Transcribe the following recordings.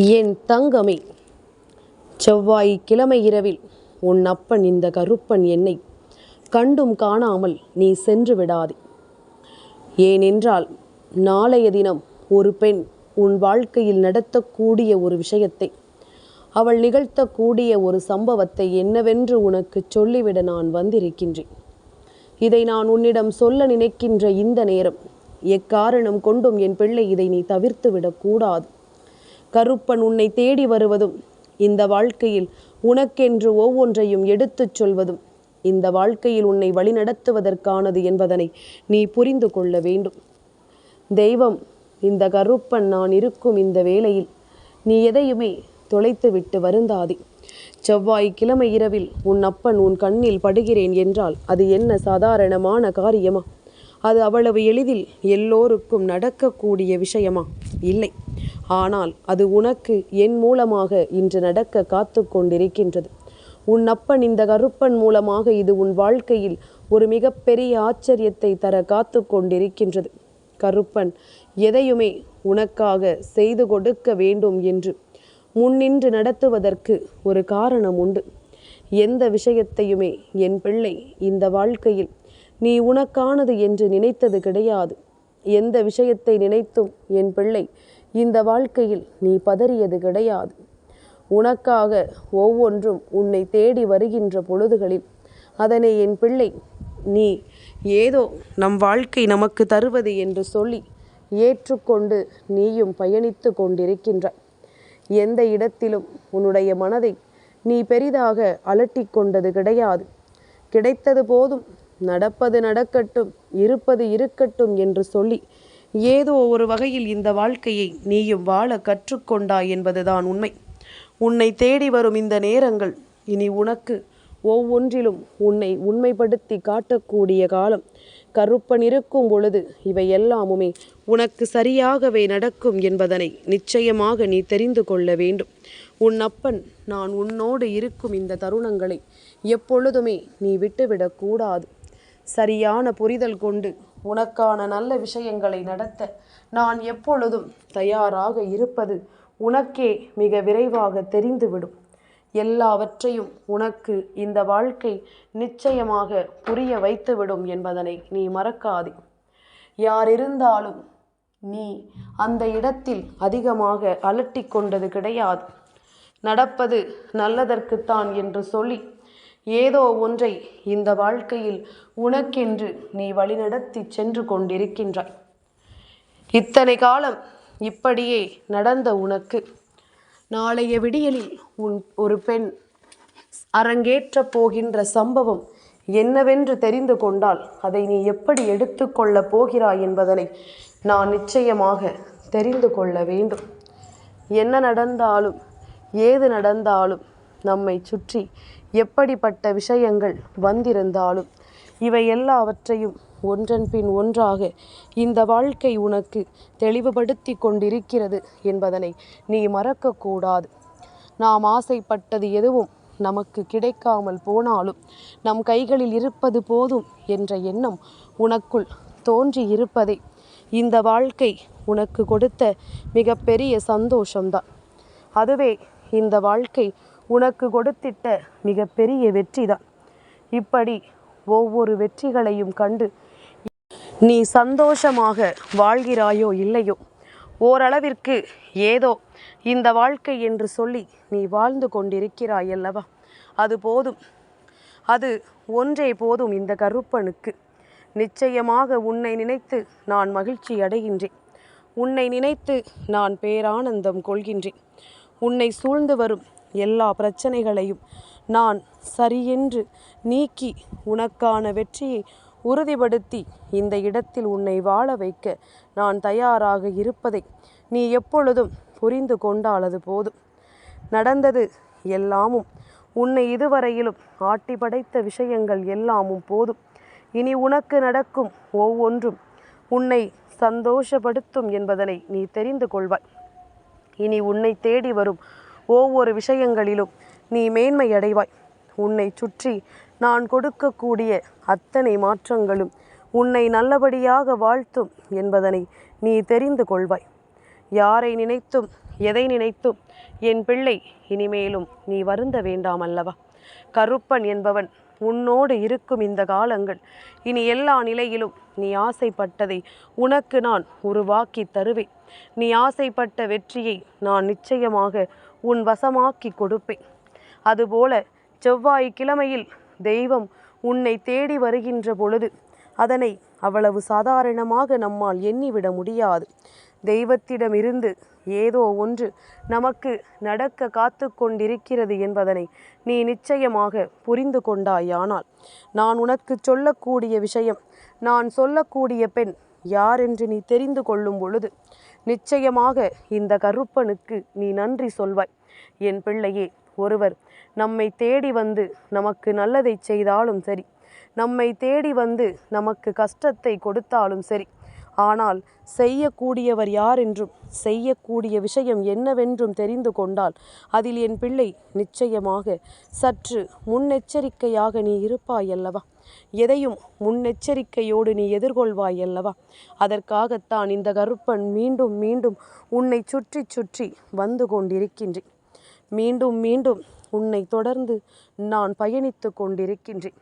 என் தங்கமே செவ்வாய் கிழமை இரவில் உன் அப்பன் இந்த கருப்பன் என்னை கண்டும் காணாமல் நீ சென்று விடாதே. ஏனென்றால் நாளைய தினம் ஒரு பெண் உன் வாழ்க்கையில் நடத்தக்கூடிய ஒரு விஷயத்தை அவள் நிகழ்த்தக்கூடிய ஒரு சம்பவத்தை என்னவென்று உனக்கு சொல்லிவிட நான் வந்திருக்கின்றேன். இதை நான் உன்னிடம் சொல்ல நினைக்கின்ற இந்த நேரம் எக்காரணம் கொண்டும் என் பிள்ளை இதை நீ தவிர்த்து விடக்கூடாது கருப்பன் உன்னை தேடி வருவதும் இந்த வாழ்க்கையில் உனக்கென்று ஒவ்வொன்றையும் எடுத்துச் சொல்வதும் இந்த வாழ்க்கையில் உன்னை வழிநடத்துவதற்கானது என்பதனை நீ புரிந்து கொள்ள வேண்டும். தெய்வம் இந்த கருப்பன் நான் இருக்கும் இந்த வேளையில் நீ எதையுமே தொலைத்து விட்டு வருந்தாதே. செவ்வாய் கிழமை இரவில் உன் அப்பன் உன் கண்ணில் படுகிறேன் என்றால் அது என்ன சாதாரணமான காரியமா? அது அவ்வளவு எளிதில் எல்லோருக்கும் நடக்கக்கூடிய விஷயமா? இல்லை. ஆனால் அது உனக்கு என் மூலமாக இன்று நடக்க காத்து கொண்டிருக்கின்றது. உன் அப்பன் இந்த கருப்பன் மூலமாக இது உன் வாழ்க்கையில் ஒரு மிகப்பெரிய ஆச்சரியத்தை தர காத்து கொண்டிருக்கின்றது. கருப்பன் எதையுமே உனக்காக செய்து கொடுக்க வேண்டும் என்று முன்னின்று நடத்துவதற்கு ஒரு காரணம் உண்டு. எந்த விஷயத்தையுமே என் பிள்ளை இந்த வாழ்க்கையில் நீ உனக்கானது என்று நினைத்தது கிடையாது. எந்த விஷயத்தை நினைத்தும் என் பிள்ளை இந்த வாழ்க்கையில் நீ பதறியது கிடையாது. உனக்காக ஒவ்வொன்றும் உன்னை தேடி வருகின்ற பொழுதுகளில் அதனை என் பிள்ளை நீ ஏதோ நம் வாழ்க்கை நமக்கு தருவது என்று சொல்லி ஏற்றுக்கொண்டு நீயும் பயணித்து கொண்டிருக்கின்றாய். எந்த இடத்திலும் உன்னுடைய மனதை நீ பெரிதாக அலட்டிக் கொண்டது கிடையாது. கிடைத்தது போதும் நடப்பது நடக்கட்டும் இருப்பது இருக்கட்டும் என்று சொல்லி ஏதோ ஒரு வகையில் இந்த வாழ்க்கையை நீயும் வாழ கற்றுக்கொண்டாய் என்பதுதான் உண்மை. உன்னை தேடி வரும் இந்த நேரங்கள் இனி உனக்கு ஒவ்வொன்றிலும் உன்னை உண்மைப்படுத்தி காட்டக்கூடிய காலம். கருப்பன் இருக்கும் பொழுது இவை எல்லாமுமே உனக்கு சரியாகவே நடக்கும் என்பதனை நிச்சயமாக நீ தெரிந்து கொள்ள வேண்டும். உன் அப்பன் நான் உன்னோடு இருக்கும் இந்த தருணங்களை எப்பொழுதுமே நீ விட்டுவிடக்கூடாது சரியான புரிதல் கொண்டு உனக்கான நல்ல விஷயங்களை நடத்த நான் எப்பொழுதும் தயாராக இருப்பது உனக்கே மிக விரைவாக தெரிந்துவிடும். எல்லாவற்றையும் உனக்கு இந்த வாழ்க்கை நிச்சயமாக புரிய வைத்துவிடும் என்பதனை நீ மறக்காதே. யார் இருந்தாலும் நீ அந்த இடத்தில் அதிகமாக அலட்டிக் கொண்டது கிடையாது. நடப்பது நல்லதற்குத்தான் என்று சொல்லி ஏதோ ஒன்றை இந்த வாழ்க்கையில் உனக்கென்று நீ வழிநடத்தி சென்று கொண்டிருக்கின்றாய். இத்தனை காலம் இப்படியே நடந்த உனக்கு. நாளைய விடியலில் உன் ஒரு பெண் அரங்கேற்றப் போகின்ற சம்பவம் என்னவென்று தெரிந்து கொண்டால் அதை நீ எப்படி எடுத்துக்கொள்ளப் போகிறாய் என்பதனை நான் நிச்சயமாக தெரிந்து கொள்ள வேண்டும். என்ன நடந்தாலும் ஏது நடந்தாலும் நம்மை சுற்றி எப்படிப்பட்ட விஷயங்கள் வந்திருந்தாலும் இவை எல்லாவற்றையும் ஒன்றன் பின் ஒன்றாக இந்த வாழ்க்கை உனக்கு தெளிவுபடுத்தி கொண்டிருக்கிறது என்பதனை நீ மறக்கக்கூடாது. நாம் ஆசைப்பட்டது எதுவும் நமக்கு கிடைக்காமல் போனாலும் நம் கைகளில் இருப்பது போதும் என்ற எண்ணம் உனக்குள் தோன்றி இருப்பதே இந்த வாழ்க்கை உனக்கு கொடுத்த மிகப்பெரிய சந்தோஷம்தான். அதுவே இந்த வாழ்க்கை உனக்கு கொடுத்திட்ட மிகப்பெரிய வெற்றிதான். இப்படி ஒவ்வொரு வெற்றிகளையும் கண்டு நீ சந்தோஷமாக வாழ்கிறாயோ இல்லையோ? ஓரளவிற்கு ஏதோ இந்த வாழ்க்கை என்று சொல்லி நீ வாழ்ந்து கொண்டிருக்கிறாய் அல்லவா அது போதும். அது ஒன்றே போதும் இந்த கருப்பனுக்கு. நிச்சயமாக உன்னை நினைத்து நான் மகிழ்ச்சி அடைகின்றேன். உன்னை நினைத்து நான் பேரானந்தம் கொள்கின்றேன். உன்னை சூழ்ந்து வரும் எல்லா பிரச்சனைகளையும் நான் சரியென்று நீக்கி உனக்கான வெற்றியை உறுதிப்படுத்தி இந்த இடத்தில் உன்னை வாழ வைக்க நான் தயாராக இருப்பதை நீ எப்பொழுதும் புரிந்து கொண்டால் அது போதும். நடந்தது எல்லாமும் உன்னை இதுவரையிலும் ஆட்டி படைத்த விஷயங்கள் எல்லாமும் போதும். இனி உனக்கு நடக்கும் ஒவ்வொன்றும் உன்னை சந்தோஷப்படுத்தும் என்பதனை நீ தெரிந்து கொள்வாய். இனி உன்னை தேடி வரும் ஒவ்வொரு விஷயங்களிலும் நீ மேன்மை அடைவாய் உன்னை சுற்றி நான் கொடுக்கக்கூடிய அத்தனை மாற்றங்களும் உன்னை நல்லபடியாக வாழ்த்தும் என்பதனை நீ தெரிந்து கொள்வாய். யாரை நினைத்தும் எதை நினைத்தும் என் பிள்ளை இனிமேலும் நீ வருந்த வேண்டாம் அல்லவா? கருப்பன் என்பவன் உன்னோடு இருக்கும் இந்த காலங்கள் இனி எல்லா நிலையிலும் நீ ஆசைப்பட்டதை உனக்கு நான் உருவாக்கி தருவேன். நீ ஆசைப்பட்ட வெற்றியை நான் நிச்சயமாக உன் வசமாக்கி கொடுப்பேன். அதுபோல செவ்வாய் கிழமையில் தெய்வம் உன்னை தேடி வருகின்ற பொழுது அதனை அவ்வளவு சாதாரணமாக நம்மால் எண்ணிவிட முடியாது. தெய்வத்திடமிருந்து ஏதோ ஒன்று நமக்கு நடக்க காத்து கொண்டிருக்கிறது என்பதனை நீ நிச்சயமாக புரிந்து கொண்டாயானால் நான் உனக்கு சொல்லக்கூடிய விஷயம் நான் சொல்லக்கூடிய பெண் யார் என்று நீ தெரிந்து கொள்ளும் பொழுது நிச்சயமாக இந்த கருப்பனுக்கு நீ நன்றி சொல்வாய். என் பிள்ளையே ஒருவர் நம்மை தேடி வந்து நமக்கு நல்லதை செய்தாலும் சரி நம்மை தேடி வந்து நமக்கு கஷ்டத்தை கொடுத்தாலும் சரி ஆனால் செய்யக்கூடியவர் யார் என்றும் செய்யக்கூடிய விஷயம் என்னவென்றும் தெரிந்து கொண்டால் அதில் என் பிள்ளை நிச்சயமாக சற்று முன்னெச்சரிக்கையாக நீ இருப்பாய் அல்லவா எதையும் முன்னெச்சரிக்கையோடு நீ எதிர்கொள்வாய் அல்லவா? அதற்காகத்தான் இந்த கருப்பன் மீண்டும் மீண்டும் உன்னை சுற்றி சுற்றி வந்து கொண்டிருக்கின்றேன். மீண்டும் மீண்டும் உன்னை தொடர்ந்து நான் பயணித்து கொண்டிருக்கின்றேன்.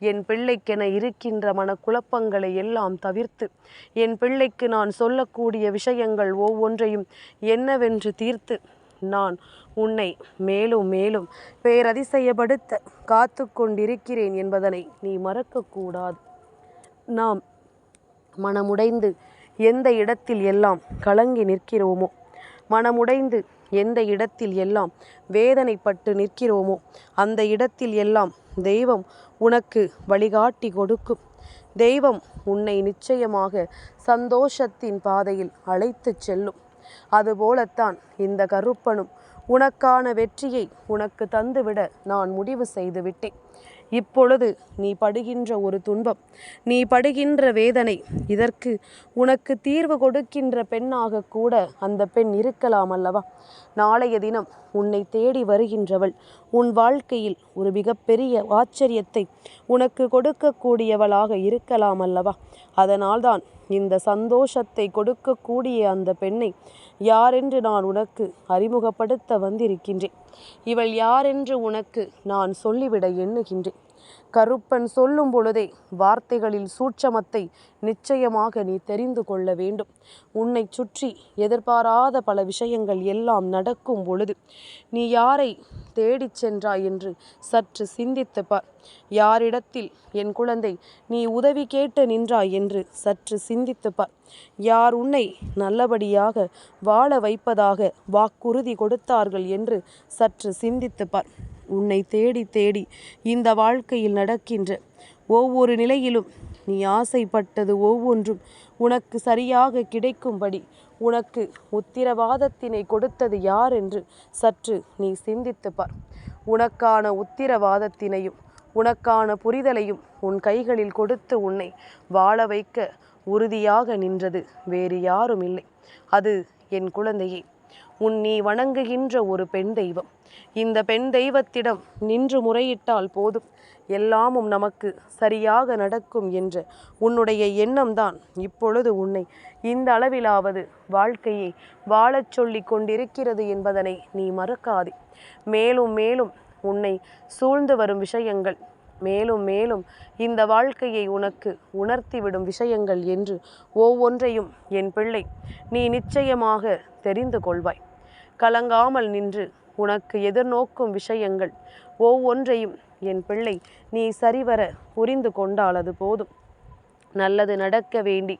என் பிள்ளைக்கென இருக்கின்ற மனக்குழப்பங்களை எல்லாம் தவிர்த்து என் பிள்ளைக்கு நான் சொல்லக்கூடிய விஷயங்கள் ஒவ்வொன்றையும் என்னவென்று தீர்த்து நான் உன்னை மேலும் மேலும் பேரதிசயப்படுத்த காத்து கொண்டிருக்கிறேன் என்பதனை நீ மறக்கக்கூடாது. நாம் மனமுடைந்து எந்த இடத்தில் எல்லாம் கலங்கி நிற்கிறோமோ மனமுடைந்து எந்த இடத்தில் எல்லாம் வேதனைப்பட்டு நிற்கிறோமோ அந்த இடத்தில் எல்லாம் தெய்வம் உனக்கு வழிகாட்டி கொடுக்கும். தெய்வம் உன்னை நிச்சயமாக சந்தோஷத்தின் பாதையில் அழைத்துச் செல்லும். அதுபோலத்தான் இந்த கருப்பனும் உனக்கான வெற்றியை உனக்கு தந்துவிட நான் முடிவு செய்துவிட்டேன். இப்பொழுது நீ படுகின்ற ஒரு துன்பம். நீ படுகின்ற வேதனை. இதற்கு உனக்கு தீர்வு கொடுக்கின்ற பெண்ணாக கூட அந்த பெண் இருக்கலாம் அல்லவா? நாளைய தினம் உன்னை தேடி வருகின்றவள். உன் வாழ்க்கையில் ஒரு மிகப்பெரிய ஆச்சரியத்தை உனக்கு கொடுக்கக்கூடியவளாக இருக்கலாம் அல்லவா? அதனால்தான் இந்த சந்தோஷத்தை கொடுக்கக்கூடிய அந்த பெண்ணை யாரென்று நான் உனக்கு அறிமுகப்படுத்த வந்திருக்கின்றேன். இவள் யாரென்று உனக்கு நான் சொல்லிவிட எண்ணுகின்றேன். கருப்பன் சொல்லும் பொழுதே வார்த்தைகளில் சூட்சமத்தை நிச்சயமாக நீ தெரிந்து கொள்ள வேண்டும். உன்னை சுற்றி எதிர்பாராத பல விஷயங்கள் எல்லாம் நடக்கும் பொழுது நீ யாரை தேடிச் சென்றாய் என்று சற்று சிந்தித்து பார். யாரிடத்தில் என் குழந்தை நீ உதவி கேட்டு நின்றாய் என்று சற்று சிந்தித்து பார். யார் உன்னை நல்லபடியாக வாழ வைப்பதாக வாக்குறுதி கொடுத்தார்கள் என்று சற்று சிந்தித்து பார் உன்னை தேடி தேடி இந்த வாழ்க்கையில் நடக்கின்ற ஒவ்வொரு நிலையிலும் நீ ஆசைப்பட்டது ஒவ்வொன்றும் உனக்கு சரியாக கிடைக்கும்படி உனக்கு உத்திரவாதத்தினை கொடுத்தது யார் என்று சற்று நீ சிந்தித்து பார் உனக்கான உத்திரவாதத்தினையும் உனக்கான புரிதலையும் உன் கைகளில் கொடுத்து உன்னை வாழ வைக்க உறுதியாக நின்றது வேறு யாரும் இல்லை அது என் குழந்தையே உன் நீ வணங்குகின்ற ஒரு பெண் தெய்வம். இந்த பெண் தெய்வத்திடம் நின்று முறையிட்டால் போதும். எல்லாமும் நமக்கு சரியாக நடக்கும் என்ற உன்னுடைய எண்ணம்தான் இப்பொழுது உன்னை இந்த அளவிலாவது வாழ்க்கையை வாழச் சொல்லி கொண்டிருக்கிறது என்பதனை நீ மறக்காதே. மேலும் மேலும் உன்னை சூழ்ந்து வரும் விஷயங்கள் மேலும் மேலும் இந்த வாழ்க்கையை உனக்கு உணர்த்திவிடும் விஷயங்கள் என்று ஒவ்வொன்றையும் என் பிள்ளை நீ நிச்சயமாக தெரிந்து கொள்வாய். கலங்காமல் நின்று உனக்கு எதிர்நோக்கும் விஷயங்கள் ஒவ்வொன்றையும் என் பிள்ளை நீ சரிவர புரிந்து கொண்டால் அது போதும். நல்லது நடக்க வேண்டி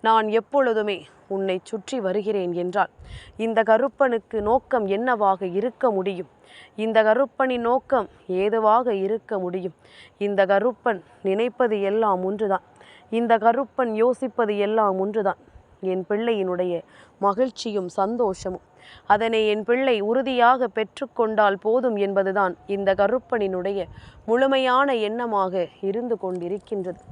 நான் எப்பொழுதுமே உன்னை சுற்றி வருகிறேன் என்றால் இந்த கருப்பனுக்கு நோக்கம் என்னவாக இருக்க முடியும்? இந்த கருப்பனின் நோக்கம் ஏதுவாக இருக்க முடியும்? இந்த கருப்பன் நினைப்பது எல்லாம் ஒன்றுதான். இந்த கருப்பன் யோசிப்பது எல்லாம் ஒன்றுதான். என் பிள்ளையினுடைய மகிழ்ச்சியும் சந்தோஷமும் அதனை என் பிள்ளை உறுதியாக பெற்றுக்கொண்டால் போதும் என்பதுதான் இந்த கருப்பனினுடைய முழுமையான எண்ணமாக இருந்து கொண்டிருக்கின்றது.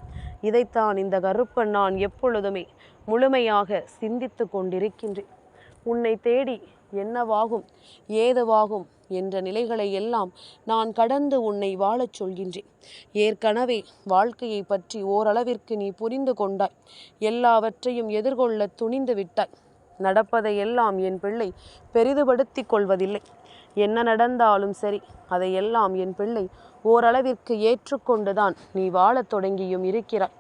இதைத்தான் இந்த கருப்பன் நான் எப்பொழுதுமே முழுமையாக சிந்தித்து கொண்டிருக்கின்றேன். உன்னை தேடி என்னவாகும் ஏதுவாகும் என்ற நிலைகளை எல்லாம் நான் கடந்து உன்னை வாழச் சொல்கின்றேன். ஏற்கனவே வாழ்க்கையை பற்றி ஓரளவிற்கு நீ புரிந்து கொண்டாய். எல்லாவற்றையும் எதிர்கொள்ள துணிந்து விட்டாய். நடப்பதையெல்லாம் என் பிள்ளை பெரிதுபடுத்தி கொள்வதில்லை. என்ன நடந்தாலும் சரி அதையெல்லாம் என் பிள்ளை ஓரளவிற்கு ஏற்றுக்கொண்டுதான் நீ வாழத் தொடங்கியும் இருக்கிறாய்.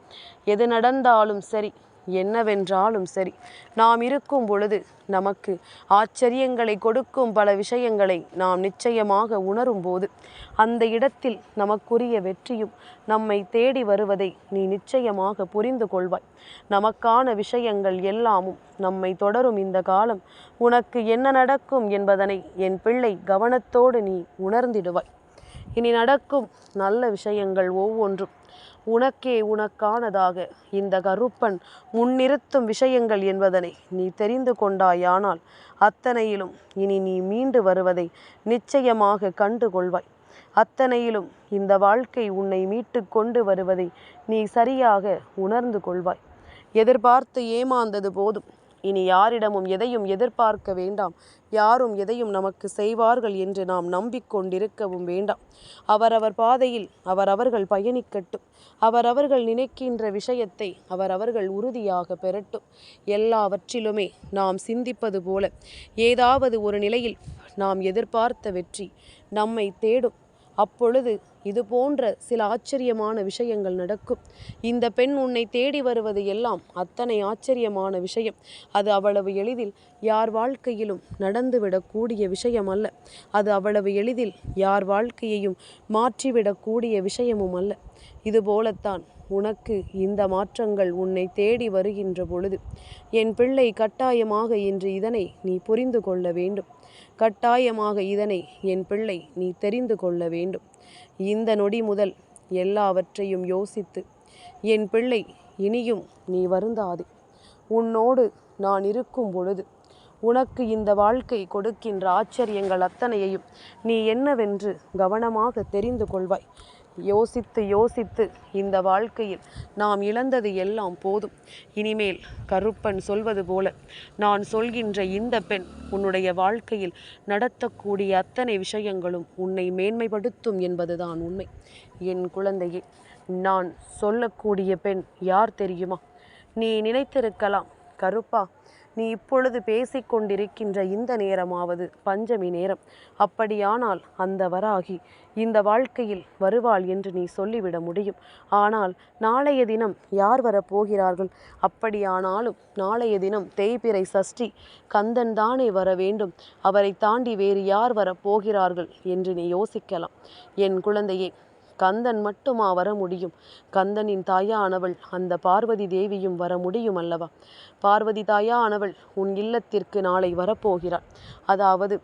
எது நடந்தாலும் சரி என்னவென்றாலும் சரி. நாம் இருக்கும் பொழுது நமக்கு ஆச்சரியங்களை கொடுக்கும் பல விஷயங்களை நாம் நிச்சயமாக உணரும் போது அந்த இடத்தில் நமக்குரிய வெற்றியும் நம்மை தேடி வருவதை நீ நிச்சயமாக புரிந்து கொள்வாய். நமக்கான விஷயங்கள் எல்லாமும் நம்மை தொடரும் இந்த காலம். உனக்கு என்ன நடக்கும் என்பதனை என் பிள்ளை கவனத்தோடு நீ உணர்ந்திடுவாய். இனி நடக்கும் நல்ல விஷயங்கள் ஒவ்வொன்றும் உனக்கே உனக்கானதாக. இந்த கருப்பன் முன்னிறுத்தும் விஷயங்கள் என்பதனை நீ தெரிந்து கொண்டாயானால் அத்தனையிலும் இனி நீ மீண்டு வருவதை நிச்சயமாக கண்டு கொள்வாய் அத்தனையிலும் இந்த வாழ்க்கை உன்னை மீட்டு கொண்டு வருவதை நீ சரியாக உணர்ந்து கொள்வாய். எதிர்பார்த்து ஏமாந்தது போதும். இனி யாரிடமும் எதையும் எதிர்பார்க்க வேண்டாம். யாரும் எதையும் நமக்கு செய்வார்கள் என்று நாம் நம்பிக்கொண்டிருக்கவும் வேண்டாம். அவரவர் பாதையில் அவரவர்கள் பயணிக்கட்டும். அவரவர்கள் நினைக்கின்ற விஷயத்தை அவரவர்கள் உறுதியாக பெறட்டும். எல்லாவற்றிலுமே நாம் சிந்திப்பது போல. ஏதாவது ஒரு நிலையில் நாம் எதிர்பார்த்த வெற்றி நம்மை தேடும். அப்பொழுது இது போன்ற சில ஆச்சரியமான விஷயங்கள் நடக்கும். இந்த பெண் உன்னை தேடி வருவது எல்லாம் அத்தனை ஆச்சரியமான விஷயம். அது அவ்வளவு எளிதில் யார் வாழ்க்கையிலும் நடந்துவிடக்கூடிய விஷயம் அல்ல அது அவ்வளவு எளிதில் யார் வாழ்க்கையையும் மாற்றிவிடக்கூடிய விஷயமும் அல்ல. இது போலத்தான் உனக்கு இந்த மாற்றங்கள் உன்னை தேடி வருகின்ற பொழுது. என் பிள்ளை கட்டாயமாக இன்று இதனை நீ புரிந்து கொள்ள வேண்டும். கட்டாயமாக இதனை என் பிள்ளை நீ தெரிந்து கொள்ள வேண்டும். இந்த நொடி முதல் எல்லாவற்றையும் யோசித்து என் பிள்ளை இனியும் நீ வருந்தாதே. உன்னோடு நான் இருக்கும் பொழுது உனக்கு இந்த வாழ்க்கை கொடுக்கின்ற ஆச்சரியங்கள் அத்தனையையும் நீ என்னவென்று கவனமாக தெரிந்து கொள்வாய். யோசித்து யோசித்து இந்த வாழ்க்கையில் நாம் இழந்தது எல்லாம் போதும். இனிமேல் கருப்பன் சொல்வது போல நான் சொல்கின்ற இந்த பெண் உன்னுடைய வாழ்க்கையில் நடத்தக்கூடிய அத்தனை விஷயங்களும் உன்னை மேன்மைப்படுத்தும் என்பதுதான் உண்மை. என் குழந்தையே நான் சொல்லக்கூடிய பெண் யார் தெரியுமா? நீ நினைத்திருக்கலாம். கருப்பா நீ இப்பொழுது பேசிக்கொண்டிருக்கின்ற இந்த நேரமாவது பஞ்சமி நேரம். அப்படியானால் அந்த வராகி இந்த வாழ்க்கையில் வருவாள் என்று நீ சொல்லிவிட முடியும். ஆனால் நாளைய தினம் யார் வரப்போகிறார்கள்? அப்படியானாலும் நாளைய தினம் தேய்பிறை சஷ்டி கந்தன் தானே வர வேண்டும். அவரை தாண்டி வேறு யார் வரப்போகிறார்கள் என்று நீ யோசிக்கலாம். என் குழந்தையே கந்தன் மட்டுமா வர முடியும்? கந்தனின் தாயானவள் அந்த பார்வதி தேவியும் வர முடியும் அல்லவா? பார்வதி தாயானவள் உன் இல்லத்திற்கு நாளை வரப்போகிறாள். அதாவது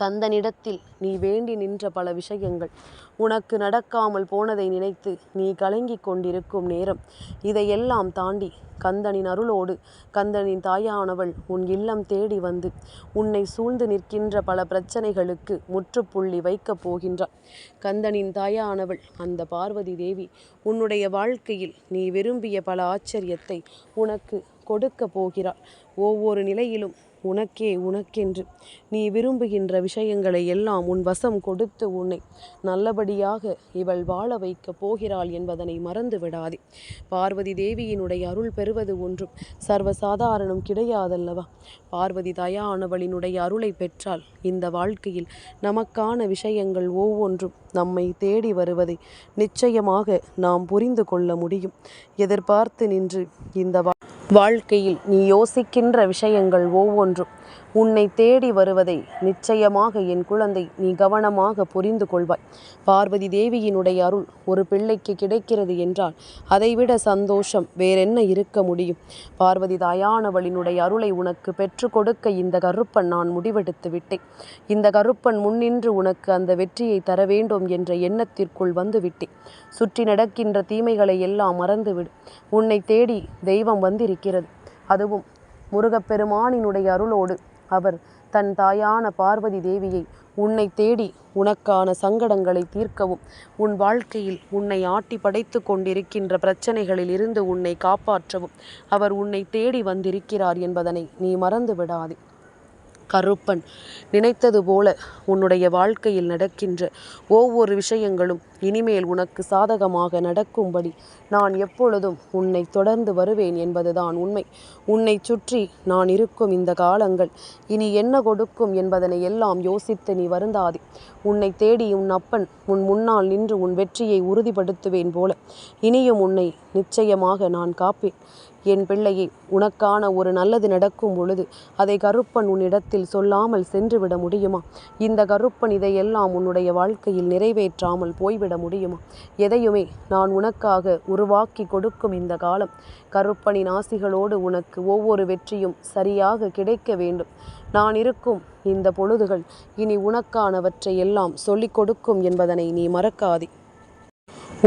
கந்தனிடத்தில் நீ வேண்டி நின்ற பல விஷயங்கள். உனக்கு நடக்காமல் போனதை நினைத்து நீ கலங்கிக் கொண்டிருக்கும் நேரம். இதையெல்லாம் தாண்டி கந்தனின் அருளோடு கந்தனின் தாயானவள் உன் இல்லம் தேடி வந்து உன்னை சூழ்ந்து நிற்கின்ற பல பிரச்சனைகளுக்கு முற்றுப்புள்ளி வைக்கப் போகின்றாள். கந்தனின் தாயானவள் அந்த பார்வதி தேவி உன்னுடைய வாழ்க்கையில் நீ விரும்பிய பல ஆச்சரியத்தை உனக்கு கொடுக்க போகிறாள். ஒவ்வொரு நிலையிலும் உனக்கே உனக்கென்று. நீ விரும்புகின்ற விஷயங்களை எல்லாம் உன் வசம் கொடுத்து உன்னை நல்லபடியாக இவள் வாழ வைக்கப் போகிறாள் என்பதனை மறந்து விடாதே. பார்வதி தேவியினுடைய அருள் பெறுவது ஒன்றும் சர்வசாதாரணம் கிடையாதல்லவா? பார்வதி தயானவளினுடைய அருளை பெற்றால் இந்த வாழ்க்கையில் நமக்கான விஷயங்கள் ஒவ்வொன்றும் நம்மை தேடி வருவதை நிச்சயமாக நாம் புரிந்து கொள்ள முடியும். எதிர்பார்த்து நின்று இந்த வா வாழ்க்கையில் நீ யோசிக்கின்ற விஷயங்கள் ஒவ்வொன்றும். உன்னை தேடி வருவதை நிச்சயமாக என் குழந்தை நீ கவனமாக புரிந்து கொள்வாய். பார்வதி தேவியினுடைய அருள் ஒரு பிள்ளைக்கு கிடைக்கிறது என்றால் அதைவிட சந்தோஷம் வேறென்ன இருக்க முடியும்? பார்வதி தாயானவளினுடைய அருளை உனக்கு பெற்று கொடுக்க இந்த கருப்பன் நான் முடிவெடுத்து விட்டேன். இந்த கருப்பன் முன்னின்று உனக்கு அந்த வெற்றியை தர வேண்டும் என்ற எண்ணத்திற்குள் வந்து விட்டேன். சுற்றி நடக்கின்ற தீமைகளை எல்லாம் மறந்துவிடு. உன்னை தேடி தெய்வம் வந்திருக்கிறது. அதுவும் முருகப்பெருமானினுடைய அருளோடு அவர் தன் தாயான பார்வதி தேவியை உன்னை தேடி உனக்கான சங்கடங்களை தீர்க்கவும். உன் வாழ்க்கையில் உன்னை ஆட்டி படைத்து கொண்டிருக்கின்ற பிரச்சனைகளில் இருந்து உன்னை காப்பாற்றவும். அவர் உன்னை தேடி வந்திருக்கிறார் என்பதனை நீ மறந்து விடாதே கருப்பன் நினைத்தது போல உன்னுடைய வாழ்க்கையில் நடக்கின்ற ஒவ்வொரு விஷயங்களும் இனிமேல் உனக்கு சாதகமாக நடக்கும்படி நான் எப்பொழுதும் உன்னை தொடர்ந்து வருவேன் என்பதுதான் உண்மை. உன்னை சுற்றி நான் இருக்கும் இந்த காலங்கள் இனி என்ன கொடுக்கும் என்பதனை எல்லாம் யோசித்து நீ வருந்தாதே. உன்னை தேடி உன் அப்பன் உன் முன்னால் நின்று உன் வெற்றியை உறுதிப்படுத்துவேன் போல இனியும் உன்னை நிச்சயமாக நான் காப்பேன். என் பிள்ளையே உனக்கான ஒரு நல்லது நடக்கும் பொழுது அதை கருப்பன் உன்னிடத்தில் சொல்லாமல் சென்றுவிட முடியுமா? இந்த கருப்பன் இதையெல்லாம் உன்னுடைய வாழ்க்கையில் நிறைவேற்றாமல் போய்விட முடியுமா? எதையுமே நான் உனக்காக உருவாக்கி கொடுக்கும் இந்த காலம். கருப்பனின் ஆசிகளோடு உனக்கு ஒவ்வொரு வெற்றியும் சரியாக கிடைக்க வேண்டும். நான் இருக்கும் இந்த பொழுதுகள் இனி உனக்கானவற்றை எல்லாம் சொல்லிக் கொடுக்கும் என்பதனை நீ மறக்காதே.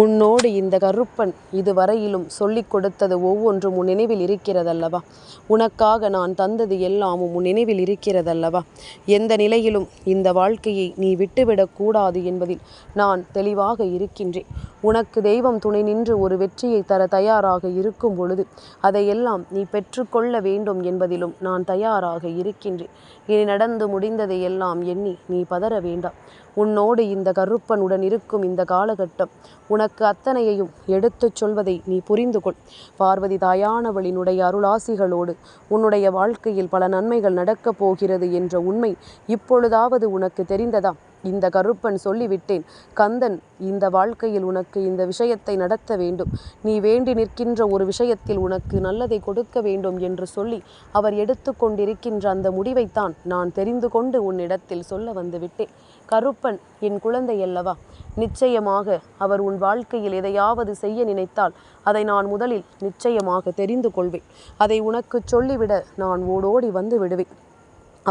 உன்னோடு இந்த கருப்பன் இதுவரையிலும் சொல்லிக் கொடுத்தது ஒவ்வொன்றும் உன் நினைவில் இருக்கிறதல்லவா? உனக்காக நான் தந்தது எல்லாமும் உன் நினைவில் இருக்கிறதல்லவா? எந்த நிலையிலும் இந்த வாழ்க்கையை நீ விட்டுவிடக்கூடாது என்பதில் நான் தெளிவாக இருக்கின்றேன். உனக்கு தெய்வம் துணை நின்று ஒரு வெற்றியை தர தயாராக இருக்கும் பொழுது அதையெல்லாம் நீ பெற்றுக்கொள்ள வேண்டும் என்பதிலும் நான் தயாராக இருக்கின்றேன். இனி நடந்து முடிந்ததை எல்லாம் எண்ணி நீ பதற வேண்டாம். உன்னோடு இந்த கருப்பனுடன் இருக்கும் இந்த காலகட்டம். உனக்கு அத்தனையையும் எடுத்துச் சொல்வதை நீ புரிந்து கொள். பார்வதி தாயானவளினுடைய அருளாசிகளோடு உன்னுடைய வாழ்க்கையில் பல நன்மைகள் நடக்கப் போகிறது என்ற உண்மை இப்பொழுதாவது உனக்கு தெரிந்ததா? இந்த கருப்பன் சொல்லிவிட்டேன் கந்தன் இந்த வாழ்க்கையில் உனக்கு இந்த விஷயத்தை நடத்த வேண்டும். நீ வேண்டி நிற்கின்ற ஒரு விஷயத்தில் உனக்கு நல்லதை கொடுக்க வேண்டும் என்று சொல்லி அவர் எடுத்து கொண்டிருக்கின்ற அந்த முடிவைத்தான் நான் தெரிந்து கொண்டு உன்னிடத்தில் சொல்ல வந்துவிட்டேன் கருப்பன் என் குழந்தை அல்லவா? நிச்சயமாக அவர் உன் வாழ்க்கையில் எதையாவது செய்ய நினைத்தால் அதை நான் முதலில் நிச்சயமாக தெரிந்து கொள்வேன். அதை உனக்கு சொல்லிவிட நான் ஓடோடி வந்து விடுவேன்.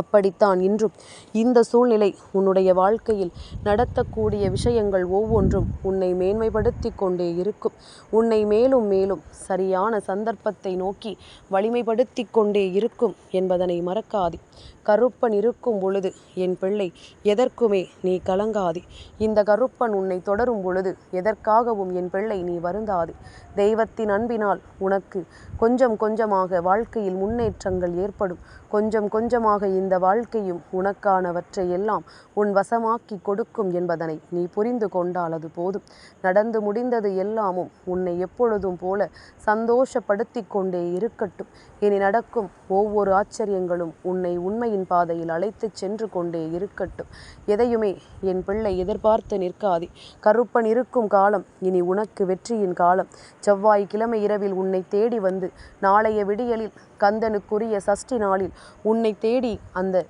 அப்படித்தான் இன்றும் இந்த சூழ்நிலை உன்னுடைய வாழ்க்கையில் நடத்தக்கூடிய விஷயங்கள் ஒவ்வொன்றும் உன்னை மேன்மைப்படுத்தி கொண்டே இருக்கும். உன்னை மேலும் மேலும் சரியான சந்தர்ப்பத்தை நோக்கி வலிமைப்படுத்தி கொண்டே இருக்கும் என்பதனை மறக்காதே. கருப்பன் இருக்கும் பொழுது என் பிள்ளை எதற்குமே நீ கலங்காதே. இந்த கருப்பன் உன்னை தொடரும் பொழுது எதற்காகவும் என் பிள்ளை நீ வருந்தாதே. தெய்வத்தின் அன்பினால் உனக்கு கொஞ்சம் கொஞ்சமாக வாழ்க்கையில் முன்னேற்றங்கள் ஏற்படும். கொஞ்சம் கொஞ்சமாக இந்த வாழ்க்கையும் உனக்கானவற்றை எல்லாம் உன் வசமாக்கி கொடுக்கும் என்பதனை நீ புரிந்து கொண்டால் அது போதும். நடந்து முடிந்தது எல்லாமும் உன்னை எப்பொழுதும் போல சந்தோஷப்படுத்தி கொண்டே இருக்கட்டும். இனி நடக்கும் ஒவ்வொரு ஆச்சரியங்களும் உன்னை உண்மையின் பாதையில் அழைத்து சென்று கொண்டே இருக்கட்டும். எதையுமே என் பிள்ளை எதிர்பார்த்து நிற்காதே. கருப்பன் இருக்கும் காலம் இனி உனக்கு வெற்றியின் காலம். செவ்வாய் கிழமை இரவில் உன்னை தேடி வந்து நாளைய விடியலில் கந்தனுக்குரிய சஷ்டி நாளில் உன்னை தேடி அந்த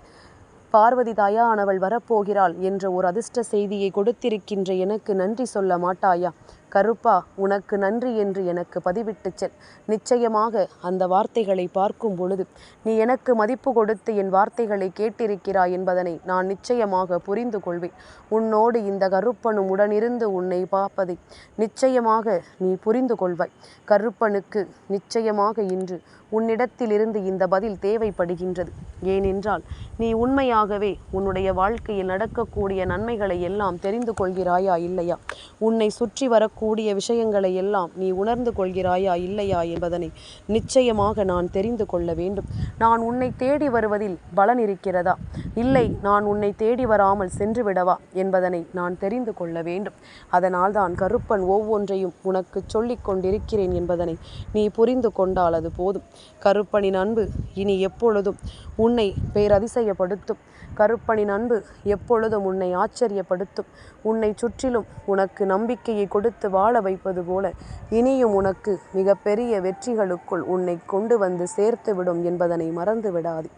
பார்வதி தாயானவள் வரப்போகிறாள் என்ற ஒரு அதிர்ஷ்ட செய்தியை கொடுத்திருக்கின்ற எனக்கு நன்றி சொல்ல மாட்டாயா? கருப்பா உனக்கு நன்றி என்று எனக்கு பதிவிட்டு செல். நிச்சயமாக அந்த வார்த்தைகளை பார்க்கும் பொழுது நீ எனக்கு மதிப்பு கொடுத்து என் வார்த்தைகளை கேட்டிருக்கிறாய் என்பதனை நான் நிச்சயமாக புரிந்து கொள்வேன். உன்னோடு இந்த கருப்பனும் உடனிருந்து உன்னை பார்ப்பதை நிச்சயமாக நீ புரிந்து கொள்வாய். கருப்பனுக்கு நிச்சயமாக இன்று உன்னிடத்திலிருந்து இந்த பதில் தேவைப்படுகின்றது. ஏனென்றால் நீ உண்மையாகவே உன்னுடைய வாழ்க்கையில் நடக்கக்கூடிய நன்மைகளை எல்லாம் தெரிந்து கொள்கிறாயா இல்லையா? உன்னை சுற்றி வரக்கூடிய விஷயங்களை எல்லாம் நீ உணர்ந்து கொள்கிறாயா இல்லையா என்பதனை நிச்சயமாக நான் தெரிந்து கொள்ள வேண்டும். நான் உன்னை தேடி வருவதில் பலன் இருக்கிறதா? இல்லை நான் உன்னை தேடி வராமல் சென்று விடவா என்பதனை நான் தெரிந்து கொள்ள வேண்டும். அதனால் தான் கருப்பன் ஒவ்வொன்றையும் உனக்கு சொல்லிக் கொண்டிருக்கிறேன் என்பதனை நீ புரிந்து கொண்டால் அது போதும். கருப்பனின் அன்பு இனி எப்பொழுதும் உன்னை பேரதிசயப்படுத்தும். கருப்பனின் அன்பு எப்பொழுதும் உன்னை ஆச்சரியப்படுத்தும். உன்னை சுற்றிலும் உனக்கு நம்பிக்கையை கொடுத்து வாழ வைப்பது போல இனியும் உனக்கு மிகப்பெரிய வெற்றிகளுக்குள் உன்னை கொண்டு வந்து சேர்த்துவிடும் என்பதனை மறந்து விடாது.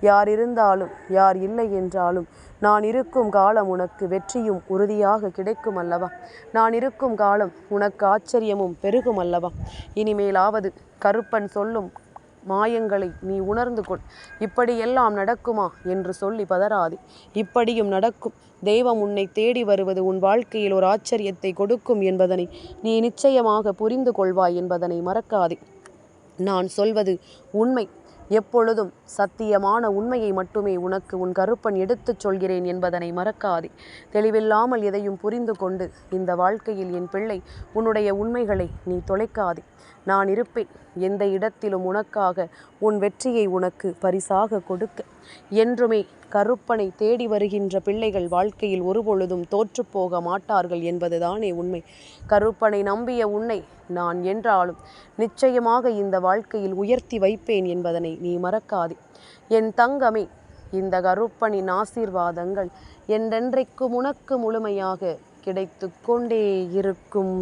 யார் இருந்தாலும் யார் இல்லை என்றாலும் நான் இருக்கும் காலம் உனக்கு வெற்றியும் உறுதியாக கிடைக்கும் அல்லவா? நான் இருக்கும் காலம் உனக்கு ஆச்சரியமும் பெருகும் அல்லவா? இனிமேலாவது கருப்பன் சொல்லும் மாயங்களை நீ உணர்ந்து கொள். இப்படியெல்லாம் நடக்குமா என்று சொல்லி பதறாதே. இப்படியும் நடக்கும். தெய்வம் உன்னை தேடி வருவது உன் வாழ்க்கையில் ஒரு ஆச்சரியத்தை கொடுக்கும் என்பதனை நீ நிச்சயமாக புரிந்து கொள்வாய் என்பதனை மறக்காதே. நான் சொல்வது உண்மை. எப்பொழுதும் சத்தியமான உண்மையை மட்டுமே உனக்கு உன் கருப்பன் எடுத்துச் சொல்கிறேன் என்பதனை மறக்காதே. தெளிவில்லாமல் எதையும் புரிந்து கொண்டு இந்த வாழ்க்கையில் என் பிள்ளை உன்னுடைய உண்மைகளை நீ தொலைக்காதே. நான் இருப்பேன். எந்த இடத்திலும் உனக்காக உன் வெற்றியை உனக்கு பரிசாக கொடுக்க. என்றுமே கருப்பனை தேடி வருகின்ற பிள்ளைகள் வாழ்க்கையில் ஒருபொழுதும் தோற்றுப்போக மாட்டார்கள் என்பதுதானே உண்மை. கருப்பனை நம்பிய உன்னை நான் என்றாலும் நிச்சயமாக இந்த வாழ்க்கையில் உயர்த்தி வைப்பேன் என்பதனை நீ மறக்காதே. என் தங்கமே இந்த கருப்பனின் ஆசீர்வாதங்கள் என்றென்றைக்கும் உனக்கு முழுமையாக கிடைத்து கொண்டே இருக்கும்.